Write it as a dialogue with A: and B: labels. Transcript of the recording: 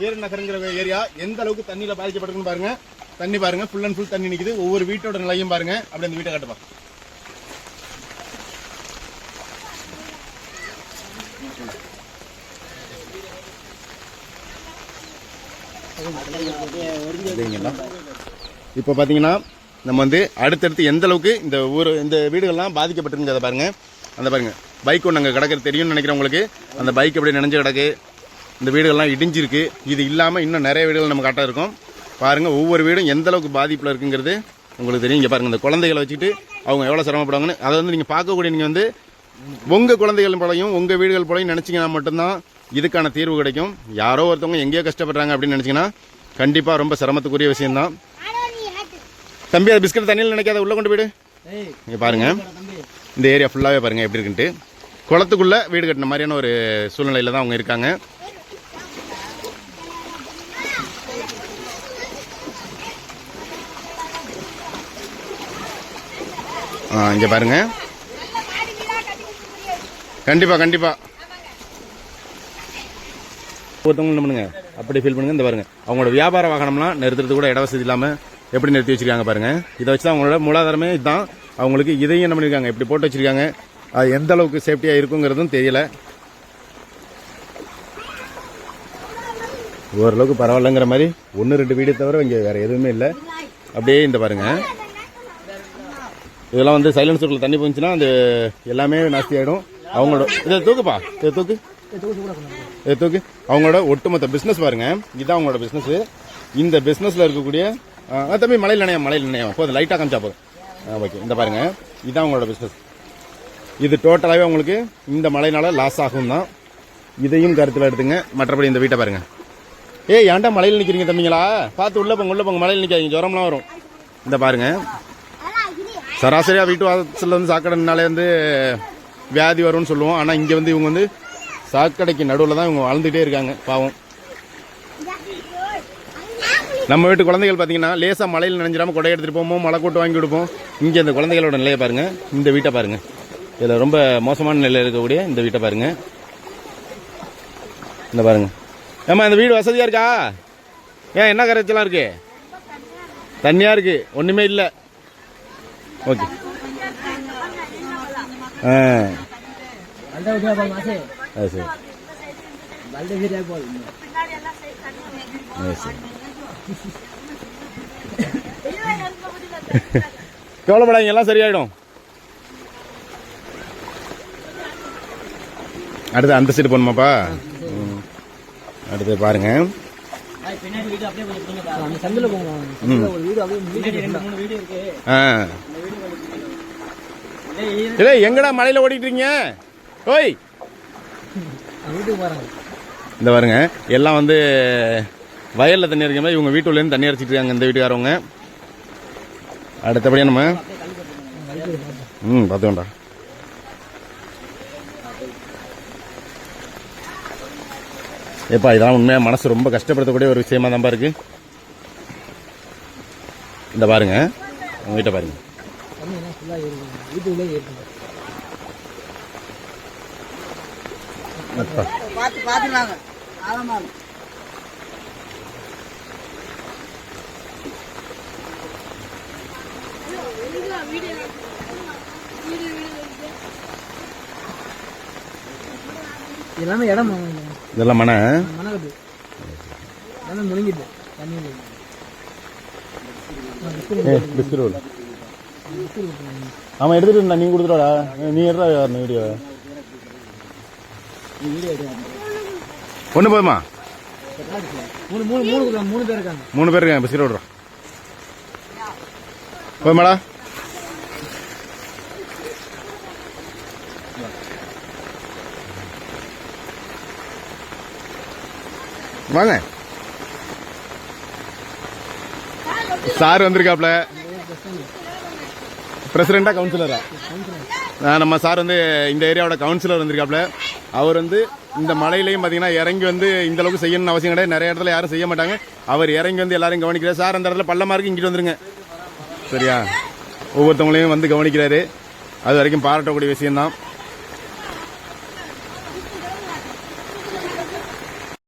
A: வீரன் ஏரியா எந்த அளவுக்கு தண்ணியில் பாதிக்கப்பட்டிருக்குன்னு பாருங்க. தண்ணி பாருங்க. ஃபுல் அண்ட் ஃபுல் தண்ணி நிற்குது ஒவ்வொரு வீட்டோட நிலையும் பாருங்க. அப்படி அந்த வீட்டை காட்டுப்பா. இப்போ பார்த்தீங்கன்னா நம்ம வந்து அடுத்தடுத்து எந்த அளவுக்கு இந்த ஊர் இந்த வீடுகள்லாம் பாதிக்கப்பட்டிருக்கிறத பாருங்க. அந்த பாருங்க. பைக் ஒன்று அங்கே கிடக்கிறது தெரியும்னு நினைக்கிறேன் உங்களுக்கு அந்த பைக் அப்படியே நினைஞ்சு கிடக்கு இந்த வீடுகள்லாம் இடிஞ்சிருக்கு. இது இல்லாமல் இன்னும் நிறைய வீடுகள் நம்ம காட்ட இருக்கோம். பாருங்கள் ஒவ்வொரு வீடும் எந்த அளவுக்கு பாதிப்பில் இருக்குங்கிறது உங்களுக்கு தெரியும். இங்கே பாருங்கள் இந்த குழந்தைகளை வச்சுட்டு அவங்க எவ்வளோ சிரமப்படுவாங்கன்னு அதை வந்து நீங்கள் பார்க்கக்கூடிய நீங்கள் வந்து உங்கள் குழந்தைகள் போலையும் உங்கள் வீடுகள் போலையும் நினச்சிங்கன்னா மட்டும்தான் இதுக்கான தீர்வு கிடைக்கும். யாரோ ஒருத்தவங்க எங்கேயோ கஷ்டப்படுறாங்க அப்படின்னு நினச்சிங்கன்னா கண்டிப்பாக ரொம்ப சிரமத்துக்குரிய விஷயம்தான். தம்பி அது பிஸ்கட் தண்ணியில் நினைக்காத உள்ளே கொண்டு போயிடு. இங்கே பாருங்கள் இந்த ஏரியா ஃபுல்லாகவே பாருங்கள் எப்படி இருக்குன்ட்டு. குளத்துக்குள்ளே வீடு கட்டின மாதிரியான ஒரு சூழ்நிலையில் தான் அவங்க இருக்காங்க. இங்கே பாருங்க. கண்டிப்பாக கண்டிப்பாக ஒருத்தவங்க என்ன பண்ணுங்க? அப்படி ஃபீல் பண்ணுங்க. இந்த பாருங்க. அவங்களோட வியாபார வாகனம்லாம் நிறுத்துறது கூட இட வசதி இல்லாமல் எப்படி நிறுத்தி வச்சிருக்காங்க பாருங்க. இதை வச்சு தான் அவங்களோட மூலாதாரமே இதுதான் அவங்களுக்கு இதையும் என்ன பண்ணிருக்காங்க? இப்படி போட்டு வச்சிருக்காங்க. அது எந்த அளவுக்கு சேஃப்டியாக இருக்குங்கிறதும் தெரியல. ஓரளவுக்கு பரவாயில்லங்கிற மாதிரி ஒன்று ரெண்டு வீடு தவிர இங்கே வேறு எதுவுமே இல்லை. அப்படியே இந்த பாருங்கள் இதெல்லாம் வந்து சைலன்சருக்குள்ள தண்ணி போச்சுன்னா அந்த எல்லாமே நாஸ்தி ஆயிடும். அவங்களோட இதை தூக்குப்பா இதை தூக்கு. இதை தூக்கு. அவங்களோட ஒட்டுமொத்த பிசினஸ் பாருங்க. இதுதான் அவங்களோட பிசினஸ் இந்த பிசினஸ்ல இருக்கக்கூடிய தம்பி மலையில் நினையா மலையில் நினையா? போதும் லைட்டாக காமிச்சா போதும். ஓகே இந்த பாருங்க. இதுதான் அவங்களோட பிசினஸ் இது டோட்டலாகவே உங்களுக்கு இந்த மழையினால லாஸ் ஆகும் தான் இதையும் கருத்தில் எடுத்துங்க. மற்றபடி இந்த வீட்டை பாருங்க. ஏய் ஏன்டா மலையில் நிற்கிறீங்க தம்பிங்களா? பார்த்து உள்ள போங்க உள்ள போங்க. மலையில் நிற்காதீங்க ஜுரம்லாம் வரும். இந்த பாருங்க. சராசரியாக வீட்டு வாசல்ல வந்து சாக்கடைனாலே வந்து வியாதி வரும்னு சொல்லுவோம். ஆனால் இங்கே வந்து இவங்க வந்து சாக்கடைக்கு நடுவில் தான் இவங்க வாழ்ந்துகிட்டே இருக்காங்க பாவம். நம்ம வீட்டு குழந்தைகள் பார்த்தீங்கன்னா லேசாக மழையில் நினைஞ்சிடாமல் கொடை எடுத்துகிட்டு போவோம் மழை கூட்டு வாங்கி கொடுப்போம். இங்கே இந்த குழந்தைகளோட நிலையை பாருங்க. இந்த வீட்டை பாருங்க. இதில் ரொம்ப மோசமான நிலையில் இருக்கக்கூடிய இந்த வீட்டை பாருங்க. இந்த பாருங்க. ஏமா இந்த வீடு வசதியாக இருக்கா? ஏன் என்ன கரைச்சலாம் இருக்கு? தண்ணியாக இருக்கு. ஒன்றுமே இல்லை. ஓகே. ஆ. சரி. கவலைப்படாதீங்க எல்லாம் சரியாயிடும். அடுத்து அந்த சைடு போகணுமாப்பா. அடுத்து பாருங்க. ஆ. இல்லை எங்கடா மலையில ஓடிட்டு இருக்கீங்க? ஓய். இந்த பாருங்க எல்லாம் வந்து வயல்ல தண்ணி அரைக்கும் போது இவங்க வீட்டுலேருந்து தண்ணி அரைச்சிட்டு இருக்காங்க இந்த வீட்டுக்காரவங்க. அடுத்தபடியா நம்ம ம் பார்த்துக்கோண்டா. ஏப்பா இதெல்லாம் உண்மையாக மனசு ரொம்ப கஷ்டப்படுத்தக்கூடிய ஒரு விஷயமா தான்ப்பா இருக்கு. இந்த பாருங்க உங்க வீட்டை பாருங்க
B: தண்ணி எல்லாம் ஃபுல்லா ஏறிங்க வீட்டுக்குள்ளே
A: அப்பா.
B: பார்த்து எல்லாமே இடம் வாங்க
A: இதெல்லாம் மன
B: மணக்கட்டு எல்லாமே முழுங்கிட்டு தண்ணியில்.
A: ஆமாம் எடுத்துட்டு இருந்தா நீ கொடுத்துருவாடா நீ எடுறா வீடியோ ஒன்று போதுமா?
B: மூணு மூணு மூணு பேர் மூணு பேர் இருக்காங்க.
A: மூணு பேர் இருக்காங்க பிஸ்கட் விட்றோம் போதுமாடா. வாங்க. சார் வந்திருக்காப்ல பிரசிடண்டா கவுன்சிலரா நம்ம சார் வந்து இந்த ஏரியாவோட கவுன்சிலர் வந்திருக்காப்ல அவர் வந்து இந்த மலையிலையும் பார்த்தீங்கன்னா இறங்கி வந்து இந்த அளவுக்கு செய்யணும்னு அவசியம் கிடையாது. நிறைய இடத்துல யாரும் செய்ய மாட்டாங்க. அவர் இறங்கி வந்து எல்லாரும் கவனிக்கிறார். சார் அந்த இடத்துல பள்ளமா இருக்கு இங்கிட்டு வந்துருங்க. சரியா? ஒவ்வொருத்தவங்களையும் வந்து கவனிக்கிறாரு. அது வரைக்கும் பாராட்டக்கூடிய விஷயம்தான்.